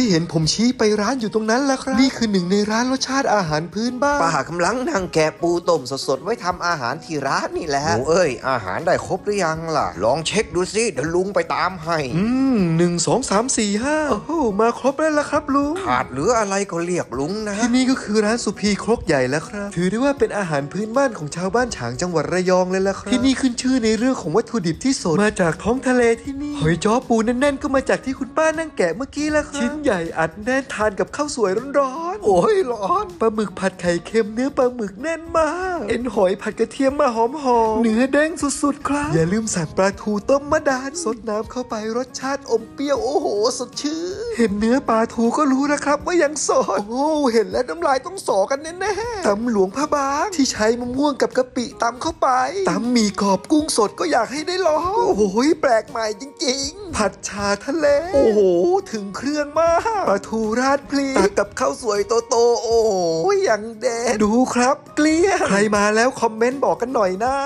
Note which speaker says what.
Speaker 1: ที่เห็นผมชี้ไปร้านอยู่ตรงนั้นแหละครับ นี่คือหนึ่งในร้านรสชาติอาหารพื้นบ้าน
Speaker 2: ป้ากำลังนั่งแกะปูต้มสดๆไว้ทำอาหารที่ร้านนี่แหละหนูเอ้ยอาหารได้ครบหรือยังล่ะ ลองเช็คดูสิเดี๋ยวลุงไปตามให้
Speaker 1: อืมหนึ่งสองสามสี่ห้าโอ้โหมาครบแล้วละครับลุง
Speaker 2: ขาดเหลืออะไรก็เรียกลุงนะ
Speaker 1: ที่นี่ก็คือร้านสุพีครกใหญ่แล้วครับ ถือได้ว่าเป็นอาหารพื้นบ้านของชาวบ้านฉางจังหวัดระยองเลยละครับที่นี่ขึ้นชื่อในเรื่องของวัตถุดิบที่สดมาจากท้องทะเลที่นี่หอยจ้อปูแน่นๆก็มาจากที่คุณป้านั่งแกะเมื่อกี้แล้วครับชิ้นใหญ่อัดแน่นทานกับข้าวสวยร้อนๆ โอ้ยร้อน ปลาหมึกผัดไข่เค็มเนื้อปลาหมึกแน่นมาก เอ็นหอยผัดกระเทียมมาหอมๆ เนื้อแดงสุดๆ ครับ อย่าลืมสั่งปลาทูต้มมะดานสดน้ำเข้าไปรสชาติอมเปรี้ยวโอ้โห สดชื่น เห็นเนื้อปลาทูก็รู้นะครับว่ายังสด โอ้โหเห็นแล้วน้ำลายต้องสอกันแน่ๆ ตำหลวงพระบางที่ใช้มะม่วงกับกะปิตำเข้าไป ตำหมี่กรอบกุ้งสดก็อยากให้ได้ลอง โอ้โหแปลกใหม่จริง ๆ ผัดชาทะเล โอ้โห ถึงเครื่องมากปลาทูราดพริกตักกับข้าวสวยโตๆโอ้โหอย่างเด็ดดูครับ เกลี้ยงใครมาแล้วคอมเมนต์บอกกันหน่อยนะ